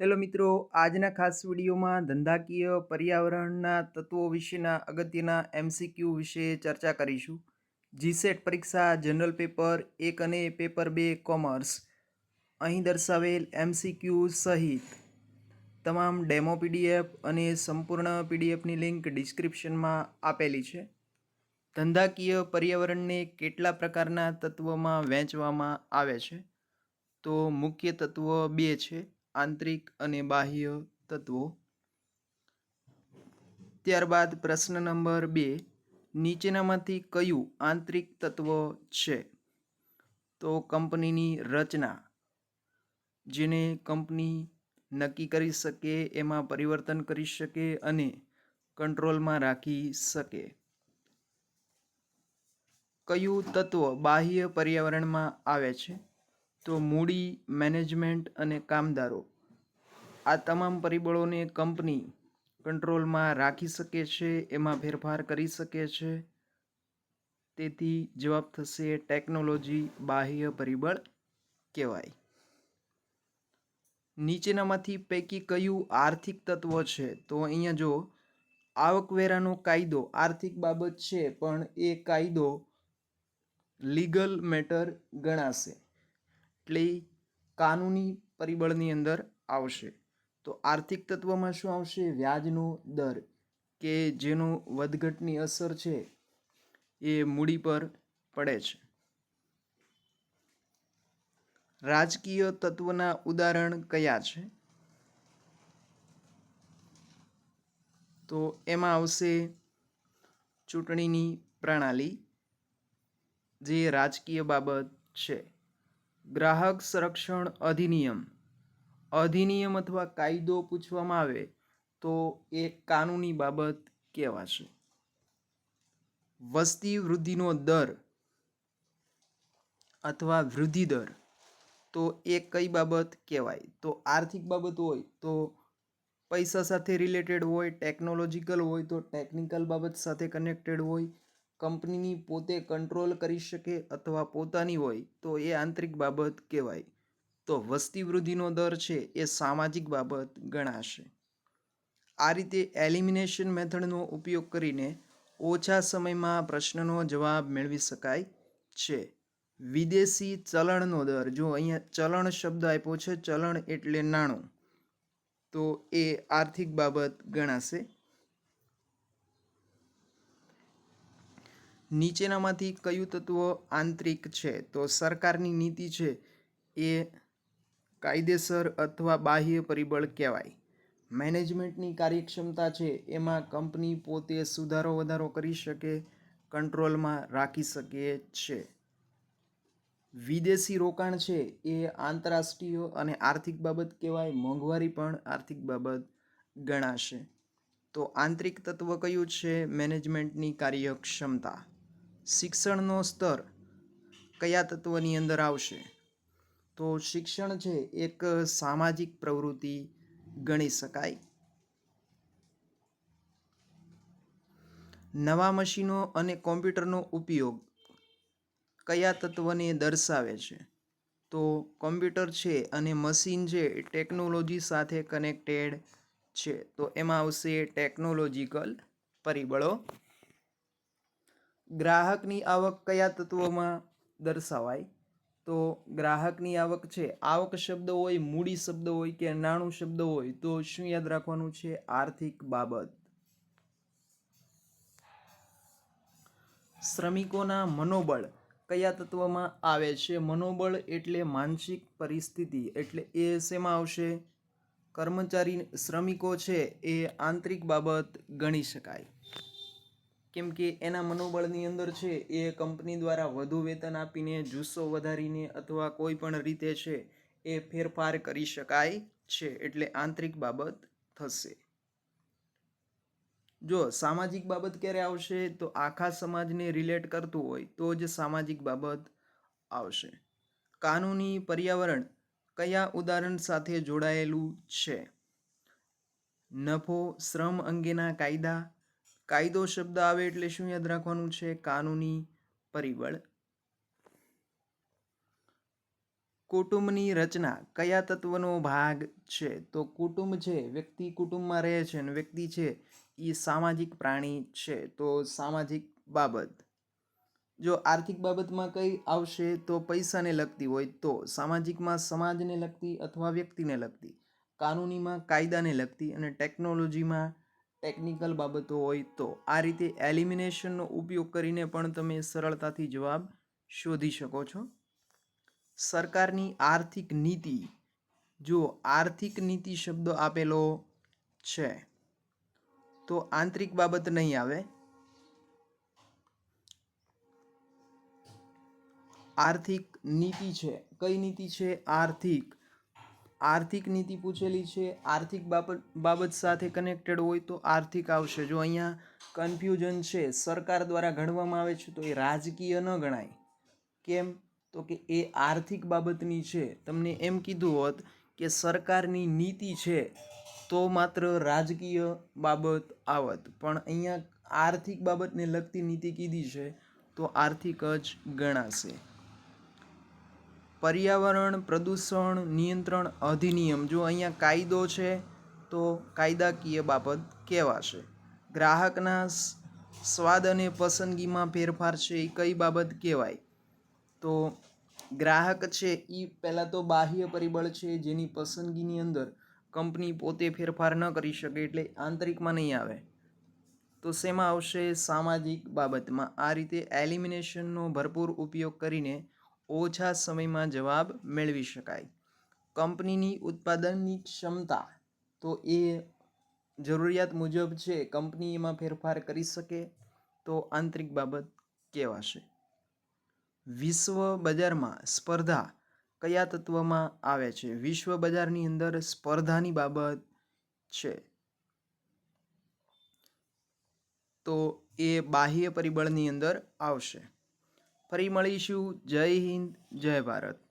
Hello મિત્રો, આજના ખાસ વિડીયોમાં ધંધાકીય પર્યાવરણના તત્વો વિશેના અગત્યના એમસીક્યુ વિશે ચર્ચા કરીશું. જીસેટ પરીક્ષા, જનરલ પેપર, એક અને પેપર બે કોમર્સ. અહીં દર્શાવેલ એમસીક્યુ સહિત તમામ ડેમો પીડીએફ અને સંપૂર્ણ પીડીએફની લિંક ડિસ્ક્રિપ્શનમાં આપેલી છે. ધંધાકીય પર્યાવરણને કેટલા પ્રકારના તત્વોમાં વહેંચવામાં આવે છે? તો મુખ્ય તત્વો બે છે. આંતરિક અને બાહ્ય તત્વો. ત્યારબાદ પ્રશ્ન નંબર બે, નીચેનામાંથી કયું આંતરિક તત્વ છે? તો કંપનીની રચના, જેને કંપની નક્કી કરી શકે, એમાં પરિવર્તન કરી શકે અને કંટ્રોલમાં રાખી શકે. કયું તત્વ બાહ્ય પર્યાવરણમાં આવે છે? તો મૂડી, મેનેજમેન્ટ અને કામદારો. આ તમામ પરિબળોને કંપની કંટ્રોલમાં રાખી શકે છે, એમાં ફેરફાર કરી શકે છે. તેથી જવાબ થશે ટેકનોલોજી બાહ્ય પરિબળ કહેવાય. નીચેનામાંથી પૈકી કયું આર્થિક તત્વ છે? તો અહીંયા જો, આવકવેરાનો કાયદો આર્થિક બાબત છે, પણ એ કાયદો લીગલ મેટર ગણાશે. એટલે કાનૂની પરિબળની અંદર આવશે. તો આર્થિક તત્વમાં શું આવશે? વ્યાજનો દર, કે જેનો વધઘટની અસર છે એ મૂડી પર પડે છે. રાજકીય તત્વના ઉદાહરણ કયા છે? તો એમાં આવશે ચૂંટણીની પ્રણાલી, જે રાજકીય બાબત છે. ગ્રાહક સંરક્ષણ અધિનિયમ. અધિનિયમ અથવા કાયદો પૂછવામાં આવે તો એ કાનૂની બાબત કહેવાશે. વસ્તી વૃદ્ધિનો દર અથવા વૃદ્ધિ દર, તો એ કઈ બાબત કહેવાય? તો આર્થિક બાબત હોય, તો પૈસા સાથે રિલેટેડ હોય ટેકનોલોજીકલ હોય, તો ટેકનિકલ બાબત સાથે કનેક્ટેડ હોય કંપનીની પોતે કંટ્રોલ કરી શકે અથવા પોતાની હોય, તો એ આંતરિક બાબત કહેવાય. તો વસ્તી વૃદ્ધિનો દર છે એ સામાજિક બાબત ગણાશે. આ રીતે એલિમિનેશન મેથડનો ઉપયોગ કરીને ઓછા સમયમાં પ્રશ્નનો જવાબ મેળવી શકાય છે. વિદેશી ચલણનો દર, જો અહીંયા ચલણ શબ્દ આપ્યો છે, ચલણ એટલે નાણું, તો એ આર્થિક બાબત ગણાશે. નીચેનામાંથી કયું તત્વ આંતરિક છે? તો સરકારની નીતિ છે એ કાયદેસર અથવા બાહ્ય પરિબળ કહેવાય. મેનેજમેન્ટની કાર્યક્ષમતા છે એમાં કંપની પોતે સુધારો વધારો કરી શકે, કંટ્રોલમાં રાખી શકે છે. વિદેશી રોકાણ છે એ આંતરરાષ્ટ્રીય અને આર્થિક બાબત કહેવાય, મોંઘવારી પણ આર્થિક બાબત ગણાશે. તો આંતરિક તત્વ કયું છે? મેનેજમેન્ટની કાર્યક્ષમતા. શિક્ષણનો સ્તર કયા તત્વની અંદર આવશે? તો શિક્ષણ છે એક સામાજિક પ્રવૃત્તિ ગણી શકાય. નવા મશીનો અને કોમ્પ્યુટરનો ઉપયોગ કયા તત્વને દર્શાવે છે? તો કોમ્પ્યુટર છે અને મશીન છે ટેકનોલોજી સાથે કનેક્ટેડ છે. તો એમાં આવશે ટેકનોલોજીકલ પરિબળો. ગ્રાહકની આવક કયા તત્વોમાં દર્શાવાય? તો ગ્રાહકની આવક છે, આવક શબ્દ હોય, મૂડી શબ્દ હોય કે નાણું શબ્દ હોય, તો શું યાદ રાખવાનું છે? આર્થિક બાબત. શ્રમિકોના મનોબળ કયા તત્વમાં આવે છે? મનોબળ એટલે માનસિક પરિસ્થિતિ. એટલે એ શેમાં આવશે? કર્મચારી, શ્રમિકો છે, એ આંતરિક બાબત ગણી શકાય. કેમ કે એના મનોબળની અંદર છે, એ કંપની દ્વારા વધુ વેતન આપીને જુસ્સો વધારીને અથવા કોઈ પણ રીતે છે, એ ફેરફાર કરી શકાય છે એટલે આંતરિક બાબત થશે. જો સામાજિક બાબત ક્યારે આવશે તો આખા સમાજને રિલેટ કરતું હોય તો જ સામાજિક બાબત આવશે. કાનૂની પર્યાવરણ કયા ઉદાહરણ સાથે જોડાયેલું છે? નફો, શ્રમ અંગેના કાયદા કાયદો શબ્દ આવે એટલે શું યાદ રાખવાનું છે? કાનૂની પરિબળ. કુટુંબની રચના કયા તત્વનો ભાગ છે? તો કુટુંબ છે, વ્યક્તિ કુટુંબમાં રહે છે અને વ્યક્તિ છે એ સામાજિક પ્રાણી છે. તો સામાજિક બાબત. જો આર્થિક બાબતમાં કઈ આવશે તો પૈસાને લગતી હોય તો સામાજિકમાં સમાજને લગતી અથવા વ્યક્તિને લગતી, કાનૂનીમાં કાયદાને લગતી અને ટેકનોલોજીમાં ટેકનિકલ બાબતો હોય તો આ રીતે એલિમિનેશનનો ઉપયોગ કરીને પણ તમે સરળતાથી જવાબ શોધી શકો છો. સરકારની આર્થિક નીતિ જો આર્થિક નીતિ શબ્દ આપેલો છે. તો આંતરિક બાબત નહીં આવે. આર્થિક નીતિ છે. કઈ નીતિ છે? આર્થિક. આર્થિક નીતિ પૂછેલી છે, આર્થિક બાબત બાબત સાથે કનેક્ટેડ હોય તો આર્થિક આવશે. જો અહીંયા કન્ફ્યુઝન છે, સરકાર દ્વારા ગણવામાં આવે છે તો એ રાજકીય ન ગણાય. કેમ? તો કે એ આર્થિક બાબતની છે. તમને એમ કીધું હોત કે સરકારની નીતિ છે તો માત્ર રાજકીય બાબત આવત. પણ અહીંયા આર્થિક બાબતને લગતી નીતિ કીધી છે તો આર્થિક જ ગણાશે. પર્યાવરણ, પ્રદૂષણ, નિયંત્રણ અધિનિયમ. જો અહીંયા કાયદો છે, તો કાયદાકીય બાબત કહેવાશે. ગ્રાહકના સ્વાદ અને પસંદગીમાં ફેરફાર છે એ કઈ બાબત કહેવાય? તો ગ્રાહક છે એ પહેલાં તો બાહ્ય પરિબળ છે જેની પસંદગીની અંદર કંપની પોતે ફેરફાર ન કરી શકે એટલે આંતરિકમાં નહીં આવે. તો શેમાં આવશે? સામાજિક બાબતમાં. આ રીતે એલિમિનેશનનો ભરપૂર ઉપયોગ કરીને ઓછા સમયમાં જવાબ મેળવી શકાય. કંપનીની ઉત્પાદનની ક્ષમતા તો એ જરૂરિયાત મુજબ છે કંપની એમાં ફેરફાર કરી શકે તો આંતરિક બાબત કહેવાશે. વિશ્વ બજારમાં સ્પર્ધા કયા તત્વમાં આવે છે? વિશ્વ બજારની અંદર સ્પર્ધાની બાબત છે. તો એ બાહ્ય પરિબળની અંદર આવશે. ફરી મળીશું. જય હિન્દ જય ભારત.